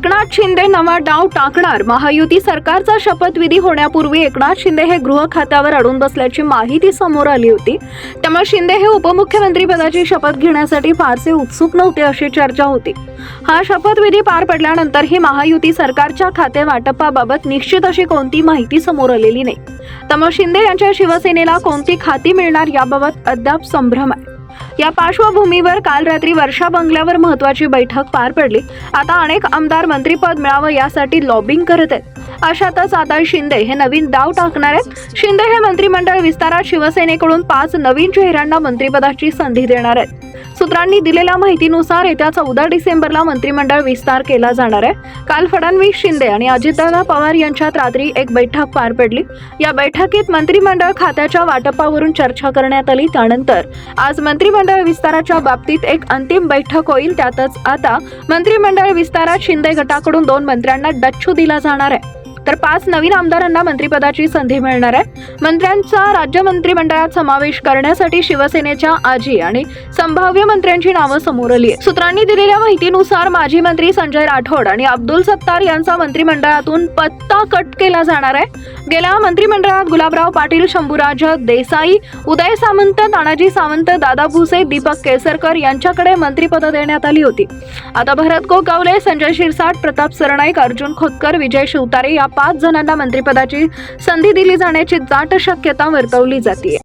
एकनाथ शिंदे नवा डाव टाकणार. महायुती सरकारचा शपथविधी होण्यापूर्वी एकनाथ शिंदे हे गृह खात्यावर अडून बसल्याची माहिती समोर आली होती. त्यामुळे शिंदे हे उपमुख्यमंत्री पदाची शपथ घेण्यासाठी फारसे उत्सुक नव्हते अशी चर्चा होती. हा शपथविधी पार पडल्यानंतर ही महायुती सरकारच्या खाते वाटपाबाबत निश्चित अशी कोणती माहिती समोर आलेली नाही. त्यामुळे शिंदे यांच्या शिवसेनेला कोणती खाती मिळणार याबाबत अद्याप संभ्रम आहे. या पार्श्वभूमीवर काल रात्री वर्षा बंगल्यावर महत्वाची बैठक पार पडली. आता अनेक आमदार मंत्रीपद मिळावं यासाठी लॉबिंग करत आहेत. अशातच आता शिंदे हे नवीन डाव टाकणार आहेत. शिंदे हे मंत्रिमंडळ विस्तारात शिवसेनेकडून पाच नवीन चेहऱ्यांना मंत्रिपदाची संधी देणार आहेत. सूत्रांनी दिलेल्या माहितीनुसार येत्या चौदा डिसेंबरला मंत्रिमंडळ विस्तार केला जाणार आहे. काल फडणवीस शिंदे आणि अजितदादा पवार यांच्यात रात्री एक बैठक पार पडली. या बैठकीत मंत्रिमंडळ खात्याच्या वाटपावरून चर्चा करण्यात आली. त्यानंतर आज मंत्री मंत्रिमंडळ विस्ताराच्या बाबतीत एक अंतिम बैठक होईल त्यातच आता मंत्रिमंडळ विस्तारात शिंदे गटाकडून दोन मंत्र्यांना डच्चू दिला जाणार आहे. तर पाच नवीन आमदारांना मंत्रिपदाची संधी मिळणार आहे. मंत्र्यांचा राज्य मंत्रिमंडळात समावेश करण्यासाठी शिवसेनेच्या आजी आणि संभाव्य मंत्र्यांची नावं समोर आली सूत्रांनी दिलेल्या माहितीनुसार माजी मंत्री संजय राठोड आणि अब्दुल सत्तार यांचा मंत्रिमंडळातून पत्ता कट केला जाणार आहे. गेल्या मंत्रिमंडळात गुलाबराव पाटील शंभूराज देसाई उदय सामंत तानाजी सावंत दादा भुसे दीपक केसरकर यांच्याकडे मंत्रिपद देण्यात आली होती. आता भरत गोगावले संजय शिरसाट प्रताप सरनाईक अर्जुन खोतकर विजय शिवतारे या पाच जणांना मंत्रिपदाची संधी दिली जाण्याची दाट शक्यता वर्तवली जाते